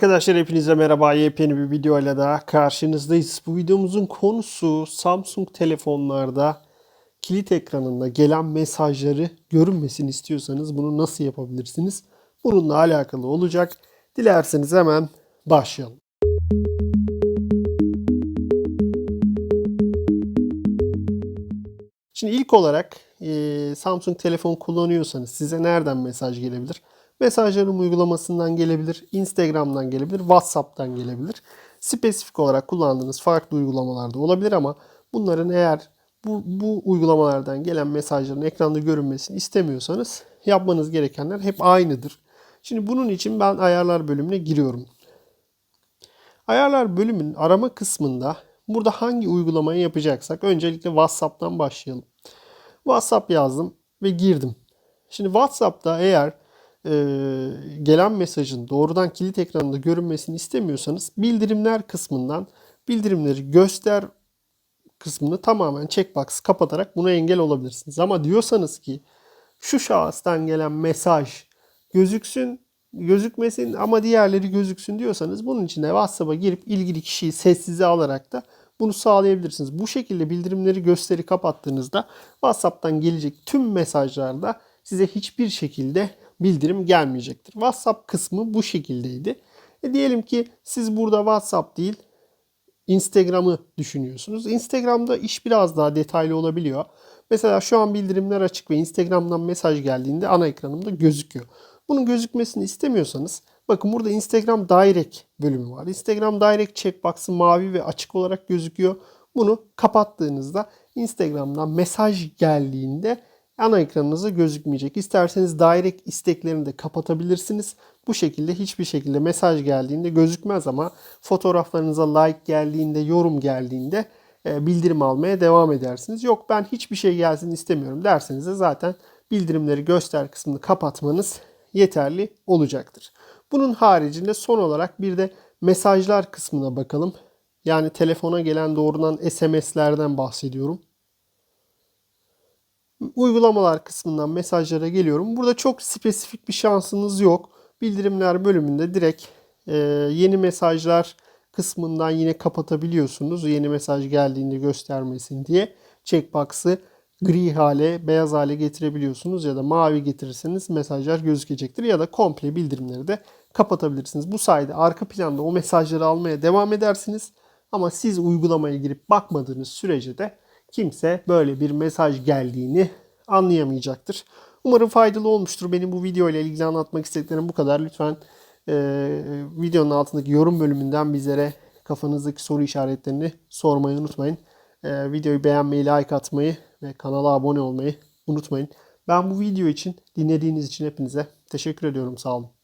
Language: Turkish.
Arkadaşlar hepinize merhaba. Yepyeni bir videoyla daha karşınızdayız. Bu videomuzun konusu Samsung telefonlarda kilit ekranında gelen mesajları görünmesini istiyorsanız bunu nasıl yapabilirsiniz? Bununla alakalı olacak. Dilerseniz hemen başlayalım. Şimdi ilk olarak e, Samsung telefon kullanıyorsanız size nereden mesaj gelebilir? Mesajlarım uygulamasından gelebilir, Instagram'dan gelebilir, WhatsApp'tan gelebilir. Spesifik olarak kullandığınız farklı uygulamalarda olabilir ama bunların eğer bu, bu uygulamalardan gelen mesajların ekranda görünmesini istemiyorsanız yapmanız gerekenler hep aynıdır. Şimdi bunun için ben ayarlar bölümüne giriyorum. Ayarlar bölümünün arama kısmında burada hangi uygulamayı yapacaksak öncelikle WhatsApp'tan başlayalım. WhatsApp yazdım ve girdim. Şimdi WhatsApp'ta eğer e, gelen mesajın doğrudan kilit ekranında görünmesini istemiyorsanız bildirimler kısmından bildirimleri göster kısmını tamamen checkbox kapatarak buna engel olabilirsiniz. Ama diyorsanız ki şu şahıstan gelen mesaj gözüksün, gözükmesin ama diğerleri gözüksün diyorsanız bunun için de WhatsApp'a girip ilgili kişiyi sessize alarak da bunu sağlayabilirsiniz. Bu şekilde bildirimleri gösteri kapattığınızda WhatsApp'tan gelecek tüm mesajlarda size hiçbir şekilde bildirim gelmeyecektir. WhatsApp kısmı bu şekildeydi. E diyelim ki siz burada WhatsApp değil Instagram'ı düşünüyorsunuz. Instagram'da iş biraz daha detaylı olabiliyor. Mesela şu an bildirimler açık ve Instagram'dan mesaj geldiğinde ana ekranımda gözüküyor. Bunun gözükmesini istemiyorsanız bakın burada Instagram Direct bölümü var. Instagram Direct checkbox'ı mavi ve açık olarak gözüküyor. Bunu kapattığınızda Instagram'dan mesaj geldiğinde ana ekranınıza gözükmeyecek. İsterseniz direct isteklerini de kapatabilirsiniz. Bu şekilde hiçbir şekilde mesaj geldiğinde gözükmez ama fotoğraflarınıza like geldiğinde, yorum geldiğinde e, bildirim almaya devam edersiniz. Yok ben hiçbir şey gelsin istemiyorum derseniz de zaten bildirimleri göster kısmını kapatmanız yeterli olacaktır. Bunun haricinde son olarak bir de mesajlar kısmına bakalım. Yani telefona gelen doğrudan SMS'lerden bahsediyorum uygulamalar kısmından mesajlara geliyorum. Burada çok spesifik bir şansınız yok. Bildirimler bölümünde direkt e, yeni mesajlar kısmından yine kapatabiliyorsunuz. Yeni mesaj geldiğinde göstermesin diye checkbox'ı gri hale, beyaz hale getirebiliyorsunuz ya da mavi getirirseniz mesajlar gözükecektir ya da komple bildirimleri de kapatabilirsiniz. Bu sayede arka planda o mesajları almaya devam edersiniz. Ama siz uygulamaya girip bakmadığınız sürece de kimse böyle bir mesaj geldiğini anlayamayacaktır. Umarım faydalı olmuştur. Benim bu video ile ilgili anlatmak istediklerim bu kadar. Lütfen e, videonun altındaki yorum bölümünden bizlere kafanızdaki soru işaretlerini sormayı unutmayın. E, videoyu beğenmeyi, like atmayı ve kanala abone olmayı unutmayın. Ben bu video için dinlediğiniz için hepinize teşekkür ediyorum. Sağ olun.